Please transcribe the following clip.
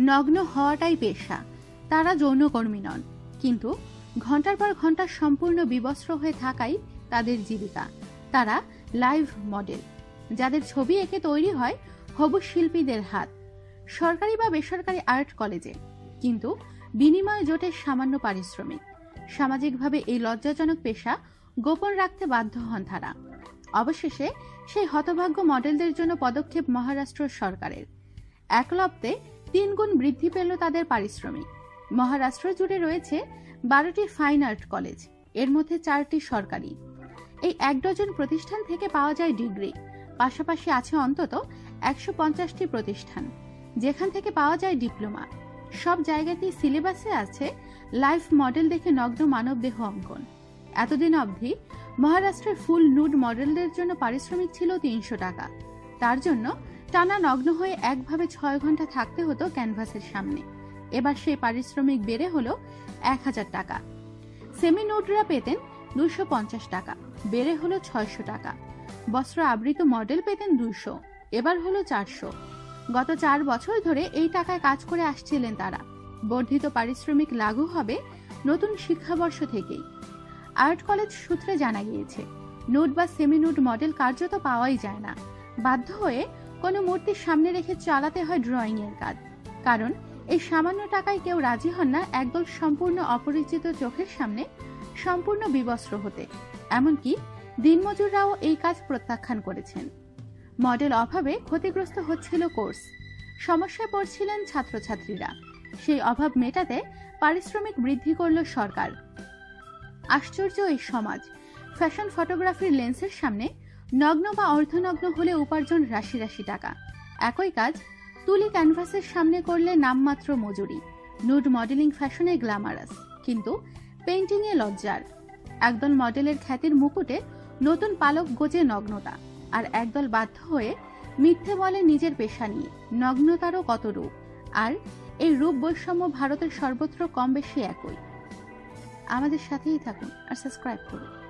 নগ্ন হওয়াটাই পেশা। তারা যৌনকর্মী নন। কিন্তু ঘণ্টার পর ঘণ্টা সম্পূর্ণ বিবস্ত্র হয়ে থাকাই তাদের জীবিকা। তারা লাইভ মডেল। যাদের ছবি এঁকে তৈরি হয় হবু শিল্পীদের হাত। সরকারি বা বেসরকারি আর্ট কলেজে। কিন্তু বিনিময় জোটের সামান্য পারিশ্রমিক। সামাজিকভাবে এই লজ্জাজনক পেশা গোপন রাখতে বাধ্য হন তারা। অবশেষে সেই হতভাগ্য মডেলদের জন্য পদক্ষেপ মহারাষ্ট্র সরকারের। একলব্ধে তিন গুণ বৃদ্ধি পেল তাদের পারিশ্রমিক। মহারাষ্ট্র জুড়ে রয়েছে বারোটি ফাইন আর্ট কলেজের মধ্যে চারটি সরকারি। এই এক ডজন প্রতিষ্ঠান থেকে পাওয়া যায় ডিগ্রি পাশাপাশি আছে অন্তত একশো পঞ্চাশটি প্রতিষ্ঠান, যেখান থেকে পাওয়া যায় ডিপ্লোমা সব জায়গাতেই সিলেবাসে আছে লাইফ মডেল দেখে নগ্ন মানবদেহ অঙ্কন। এতদিন অবধি মহারাষ্ট্রের ফুল নুড মডেলদের জন্য পারিশ্রমিক ছিল তিনশো টাকা। তার জন্য টানা নগ্ন হয়ে একভাবে ছয় ঘণ্টা থাকতে হতো ক্যানভাসের সামনে। এবার সেই পারিশ্রমিক বেড়ে হলো এক হাজার টাকা। সেমি নুডরা পেতেন দুশো পঞ্চাশ টাকা, বেড়ে হলো ছয়শো টাকা। বস্ত্র আবৃত মডেল পেতেন দুশো এবার হলো চারশো। গত চার বছর ধরে এই টাকায় কাজ করে আসছিলেন তারা। বর্ধিত পারিশ্রমিক লাগু হবে নতুন শিক্ষাবর্ষ থেকেই। আর্ট কলেজ সূত্রে জানা গিয়েছে, নোট বা সেমি নুড মডেল কার্যত পাওয়াই যায় না। বাধ্য হয়ে কোনো মূর্তির সামনে রেখে চালাতে হয় ড্রয়িং এর কাজ। কারণ, এই সামান্য টাকায় কেউ রাজি হন না একদল সম্পূর্ণ অপরিচিত চোখের সামনে সম্পূর্ণ বিবস্ত্র হতে। এমনকি দিনমজুররাও এই কাজ প্রত্যাখ্যান করেছেন। মডেল অভাবে ক্ষতিগ্রস্ত হচ্ছিল কোর্স। সমস্যায় পড়ছিলেন ছাত্রছাত্রীরা। সেই অভাব মেটাতে পারিশ্রমিক বৃদ্ধি করল সরকার। আশ্চর্য এই সমাজ। ফ্যাশন ফটোগ্রাফির লেন্সের সামনে নগ্ন বা অর্ধনগ্ন হলে উপার্জন রাশি রাশি টাকা। একই কাজ, তুলি ক্যানভাসের সামনে করলে নামমাত্র মজুরি। নুড মডেলিং ফ্যাশনে গ্ল্যামারাস। কিন্তু পেন্টিংয়ে লজ্জার। একদল মডেলের খ্যাতির মুকুটে নতুন পালক গোজে নগ্নতা। আর একদল বাধ্য হয়ে মিথ্যে বলে নিজের পেশা নিয়ে। নগ্নতারও কত রূপ? আর এই রূপ বৈষম্য ভারতের সর্বত্র কম বেশি একই। আমাদের সাথেই থাকুন আর সাবস্ক্রাইব করুন।